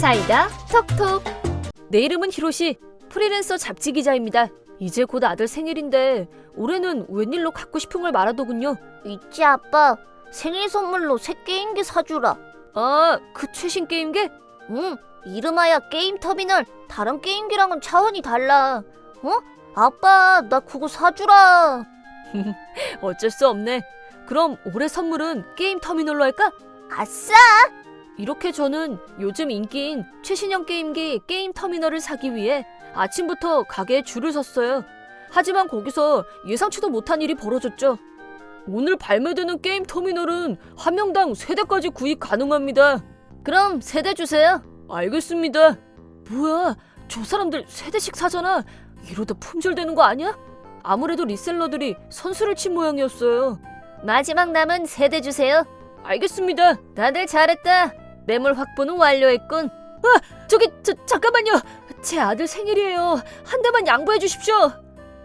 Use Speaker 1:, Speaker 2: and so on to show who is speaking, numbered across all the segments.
Speaker 1: 사이다 톡톡 내 이름은 히로시 프리랜서 잡지 기자입니다. 이제 곧 아들 생일인데 올해는 웬일로 갖고 싶은 걸 말하더군요.
Speaker 2: 있지 아빠 생일 선물로 새 게임기 사주라
Speaker 1: 아, 그 최신 게임기?
Speaker 2: 응 이름하여 게임 터미널 다른 게임기랑은 차원이 달라 어? 아빠 나 그거 사주라
Speaker 1: 어쩔 수 없네. 그럼 올해 선물은 게임 터미널로 할까?
Speaker 2: 아싸
Speaker 1: 이렇게 저는 요즘 인기인 최신형 게임기 게임 터미널을 사기 위해 아침부터 가게에 줄을 섰어요. 하지만 거기서 예상치도 못한 일이 벌어졌죠. 오늘 발매되는 게임 터미널은 한 명당 세대까지 구입 가능합니다.
Speaker 2: 그럼 세대 주세요
Speaker 1: 알겠습니다. 뭐야, 저 사람들 세대씩 사잖아. 이러다 품절되는 거 아니야? 아무래도 리셀러들이 선수를 친 모양이었어요.
Speaker 2: 마지막 남은 세대 주세요
Speaker 1: 알겠습니다.
Speaker 2: 다들 잘했다 매물 확보는 완료했군
Speaker 1: 저기 저 잠깐만요. 제 아들 생일이에요. 한 대만 양보해 주십시오.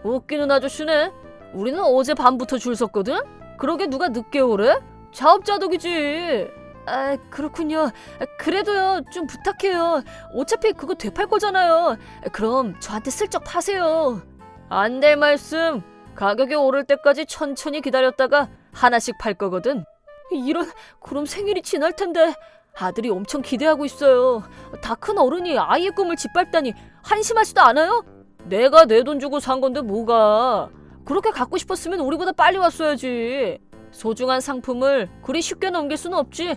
Speaker 1: 웃기는 아저씨네. 우리는 어제 밤부터 줄 섰거든. 그러게 누가 늦게 오래? 자업자득이지. 아 그렇군요. 그래도요 좀 부탁해요. 어차피 그거 되팔 거잖아요. 그럼 저한테 슬쩍 파세요. 안 될 말씀. 가격이 오를 때까지 천천히 기다렸다가 하나씩 팔 거거든. 이런 그럼 생일이 지날 텐데 아들이 엄청 기대하고 있어요. 다 큰 어른이 아이의 꿈을 짓밟다니 한심하지도 않아요? 내가 내 돈 주고 산 건데 뭐가? 그렇게 갖고 싶었으면 우리보다 빨리 왔어야지. 소중한 상품을 그리 쉽게 넘길 수는 없지.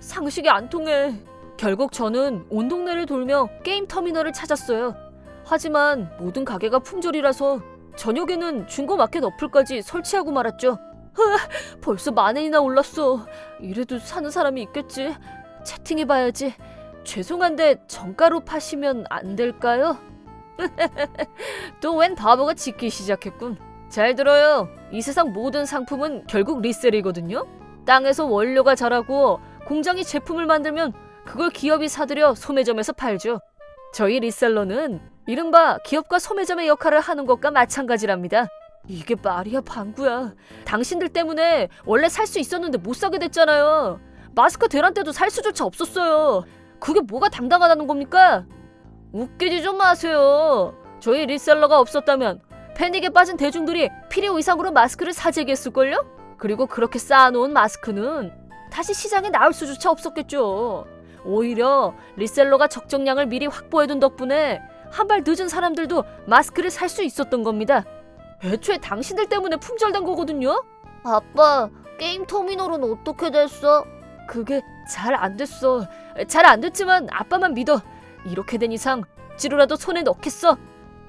Speaker 1: 상식이 안 통해. 결국 저는 온 동네를 돌며 게임 터미널을 찾았어요. 하지만 모든 가게가 품절이라서 저녁에는 중고 마켓 어플까지 설치하고 말았죠. 아, 벌써 만 원이나 올랐어. 이래도 사는 사람이 있겠지. 채팅해봐야지. 죄송한데 정가로 파시면 안 될까요? 또 웬 바보가 짓기 시작했군. 잘 들어요. 이 세상 모든 상품은 결국 리셀이거든요. 땅에서 원료가 자라고 공장이 제품을 만들면 그걸 기업이 사들여 소매점에서 팔죠. 저희 리셀러는 이른바 기업과 소매점의 역할을 하는 것과 마찬가지랍니다. 이게 말이야 방구야. 당신들 때문에 원래 살 수 있었는데 못 사게 됐잖아요. 마스크 대란 때도 살 수조차 없었어요. 그게 뭐가 당당하다는 겁니까? 웃기지 좀 마세요. 저희 리셀러가 없었다면 패닉에 빠진 대중들이 필요 이상으로 마스크를 사재기했을걸요? 그리고 그렇게 쌓아놓은 마스크는 다시 시장에 나올 수조차 없었겠죠. 오히려 리셀러가 적정량을 미리 확보해둔 덕분에 한 발 늦은 사람들도 마스크를 살 수 있었던 겁니다. 애초에 당신들 때문에 품절된 거거든요?
Speaker 2: 아빠 게임 터미널은 어떻게 됐어?
Speaker 1: 그게 잘 안 됐어. 잘 안 됐지만 아빠만 믿어. 이렇게 된 이상 찌루라도 손에 넣겠어.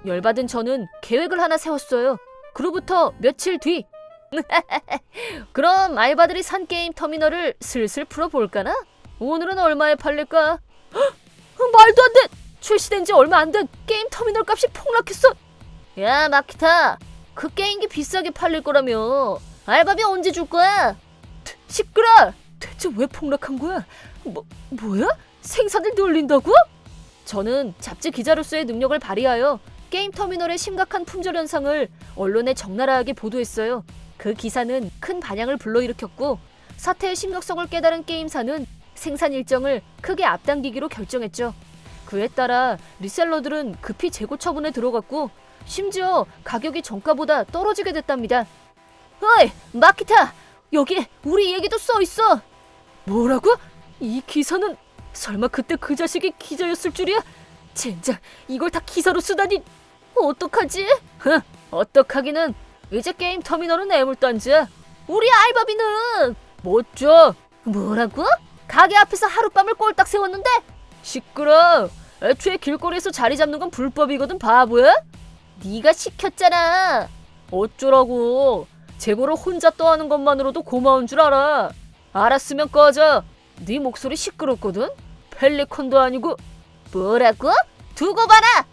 Speaker 1: 열받은 저는 계획을 하나 세웠어요. 그로부터 며칠 뒤. 그럼 알바들이 산 게임 터미널을 슬슬 풀어볼까나? 오늘은 얼마에 팔릴까? 헉! 말도 안 돼! 출시된 지 얼마 안 된 게임 터미널 값이 폭락했어.
Speaker 2: 야 마키타 그 게임기 비싸게 팔릴 거라며 알바비 언제 줄 거야?
Speaker 1: 시끄러! 대체 왜 폭락한 거야? 뭐, 뭐야? 생산을 늘린다고? 저는 잡지 기자로서의 능력을 발휘하여 게임 터미널의 심각한 품절 현상을 언론에 적나라하게 보도했어요. 그 기사는 큰 반향을 불러일으켰고 사태의 심각성을 깨달은 게임사는 생산 일정을 크게 앞당기기로 결정했죠. 그에 따라 리셀러들은 급히 재고 처분에 들어갔고 심지어 가격이 정가보다 떨어지게 됐답니다. 어이, 마키타! 여기 우리 얘기도 써 있어. 뭐라고? 이 기사는 설마 그때 그 자식이 기자였을 줄이야? 젠장 이걸 다 기사로 쓰다니 어떡하지? 흥 어떡하기는 이제 게임 터미널은 애물단지야. 우리 알바비는 못 줘. 뭐라고? 가게 앞에서 하룻밤을 꼴딱 세웠는데? 시끄러. 애초에 길거리에서 자리 잡는 건 불법이거든 바보야? 네가 시켰잖아. 어쩌라고. 재고를 혼자 떠하는 것만으로도 고마운 줄 알아. 알았으면 꺼져. 네 목소리 시끄럽거든. 펠리콘도 아니고
Speaker 2: 뭐라고? 두고 봐라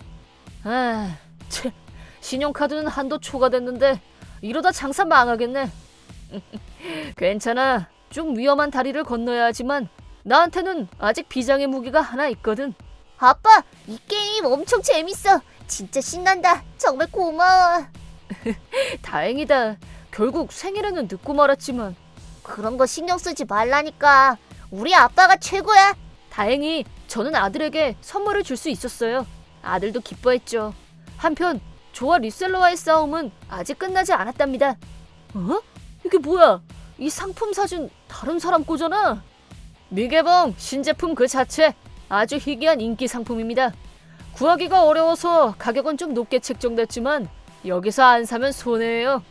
Speaker 1: 아, 치, 신용카드는 한도 초과됐는데 이러다 장사 망하겠네. 괜찮아. 좀 위험한 다리를 건너야 하지만 나한테는 아직 비장의 무기가 하나 있거든.
Speaker 2: 아빠 이 게임 엄청 재밌어 진짜 신난다 정말 고마워
Speaker 1: 다행이다. 결국 생일에는 늦고 말았지만
Speaker 2: 그런 거 신경 쓰지 말라니까 우리 아빠가 최고야
Speaker 1: 다행히 저는 아들에게 선물을 줄 수 있었어요. 아들도 기뻐했죠. 한편 조와 리셀러와의 싸움은 아직 끝나지 않았답니다. 어? 이게 뭐야? 이 상품 사진 다른 사람 거잖아. 미개봉 신제품 그 자체 아주 희귀한 인기 상품입니다. 구하기가 어려워서 가격은 좀 높게 책정됐지만 여기서 안 사면 손해예요.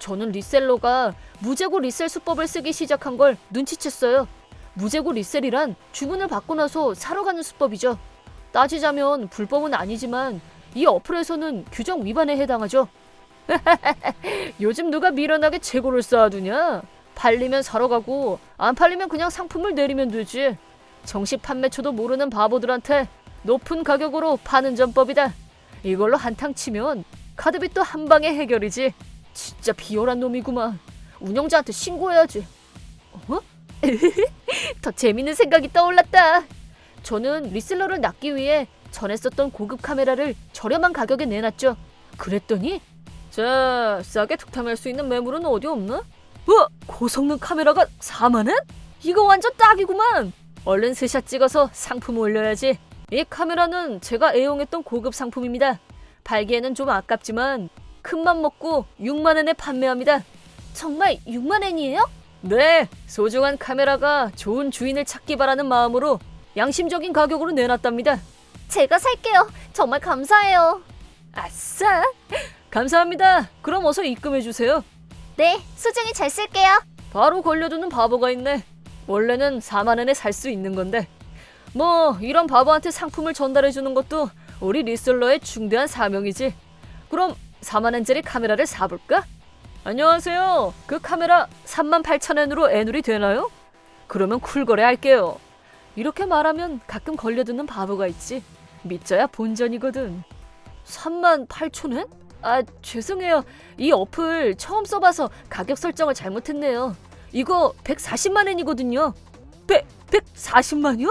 Speaker 1: 저는 리셀러가 무재고 리셀 수법을 쓰기 시작한 걸 눈치챘어요. 무재고 리셀이란 주문을 받고 나서 사러 가는 수법이죠. 따지자면 불법은 아니지만 이 어플에서는 규정 위반에 해당하죠. 요즘 누가 미련하게 재고를 쌓아두냐? 팔리면 사러 가고 안 팔리면 그냥 상품을 내리면 되지. 정식 판매처도 모르는 바보들한테 높은 가격으로 파는 전법이다. 이걸로 한탕 치면 카드빚도 한 방에 해결이지. 진짜 비열한 놈이구만. 운영자한테 신고해야지. 어? 더 재밌는 생각이 떠올랐다. 저는 리셀러를 낚기 위해 전에 썼던 고급 카메라를 저렴한 가격에 내놨죠. 그랬더니 자 싸게 득템할 수 있는 매물은 어디 없나? 어? 고성능 카메라가 4만 원? 이거 완전 딱이구만. 얼른 스샷 찍어서 상품 올려야지. 이 카메라는 제가 애용했던 고급 상품입니다. 팔기에는 좀 아깝지만 큰맘 먹고 6만 원에 판매합니다.
Speaker 2: 정말 6만 원이에요?
Speaker 1: 네, 소중한 카메라가 좋은 주인을 찾기 바라는 마음으로 양심적인 가격으로 내놨답니다.
Speaker 2: 제가 살게요. 정말 감사해요.
Speaker 1: 아싸! 감사합니다. 그럼 어서 입금해 주세요.
Speaker 2: 네, 소중히 잘 쓸게요.
Speaker 1: 바로 걸려두는 바보가 있네. 원래는 4만 원에 살 수 있는 건데. 뭐 이런 바보한테 상품을 전달해 주는 것도 우리 리셀러의 중대한 사명이지. 그럼 4만 원짜리 카메라를 사볼까? 안녕하세요. 그 카메라 3만 8천 원으로 애누리 되나요? 그러면 쿨거래 할게요. 이렇게 말하면 가끔 걸려드는 바보가 있지. 믿져야 본전이거든. 3만 8천 원? 아 죄송해요. 이 어플 처음 써봐서 가격 설정을 잘못했네요. 이거 140만 원이거든요. 100, 140만이요?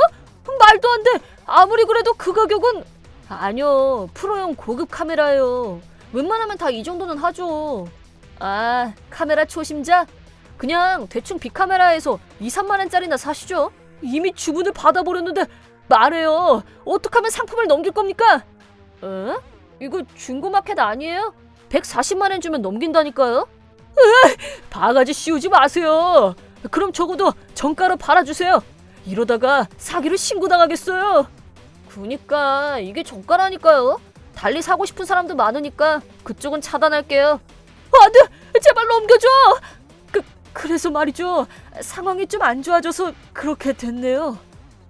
Speaker 1: 말도 안 돼. 아무리 그래도 그 가격은 아니요. 프로용 고급 카메라예요. 웬만하면 다 이 정도는 하죠. 아, 카메라 초심자? 그냥 대충 빅카메라에서 2, 3만 원짜리나 사시죠. 이미 주문을 받아버렸는데 말해요. 어떻게 하면 상품을 넘길 겁니까? 어? 이거 중고마켓 아니에요? 140만 원 주면 넘긴다니까요? 으, 바가지 씌우지 마세요. 그럼 적어도 정가로 팔아주세요. 이러다가 사기로 신고당하겠어요. 그니까 이게 정가라니까요. 달리 사고 싶은 사람도 많으니까 그쪽은 차단할게요. 안 돼! 제발 넘겨줘! 그, 그래서 말이죠. 상황이 좀 안 좋아져서 그렇게 됐네요.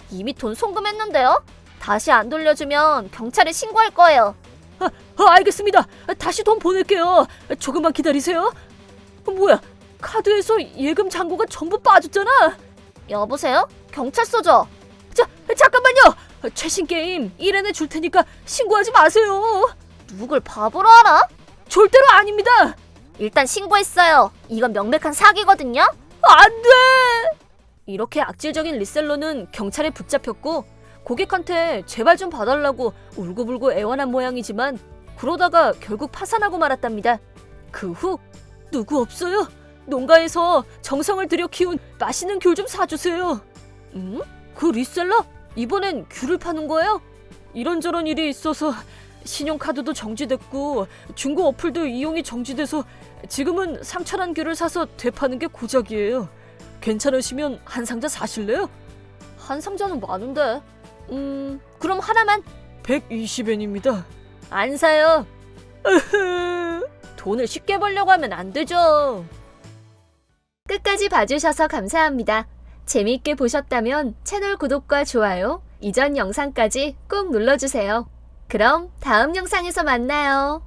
Speaker 2: 이미 돈 송금했는데요? 다시 안 돌려주면 경찰에 신고할 거예요.
Speaker 1: 아, 알겠습니다. 다시 돈 보낼게요. 조금만 기다리세요. 어, 뭐야? 카드에서 예금 잔고가 전부 빠졌잖아.
Speaker 2: 여보세요? 경찰서죠?
Speaker 1: 자, 잠깐만요. 최신 게임 1엔에 줄 테니까 신고하지 마세요.
Speaker 2: 누굴 바보로 알아?
Speaker 1: 절대로 아닙니다.
Speaker 2: 일단 신고했어요. 이건 명백한 사기거든요?
Speaker 1: 안 돼. 이렇게 악질적인 리셀러는 경찰에 붙잡혔고 고객한테 제발 좀 봐달라고 울고불고 애원한 모양이지만 그러다가 결국 파산하고 말았답니다. 그 후 누구 없어요? 농가에서 정성을 들여 키운 맛있는 귤 좀 사주세요. 음? 그 리셀러? 이번엔 귤을 파는 거예요? 이런저런 일이 있어서 신용카드도 정지됐고 중고 어플도 이용이 정지돼서 지금은 상처난 귤을 사서 되파는 게 고작이에요. 괜찮으시면 한 상자 사실래요? 한 상자는 많은데. 음, 그럼 하나만 120엔입니다. 안 사요. 돈을 쉽게 벌려고 하면 안 되죠. 끝까지 봐주셔서 감사합니다. 재미있게 보셨다면 채널 구독과 좋아요, 이전 영상까지 꼭 눌러주세요. 그럼 다음 영상에서 만나요.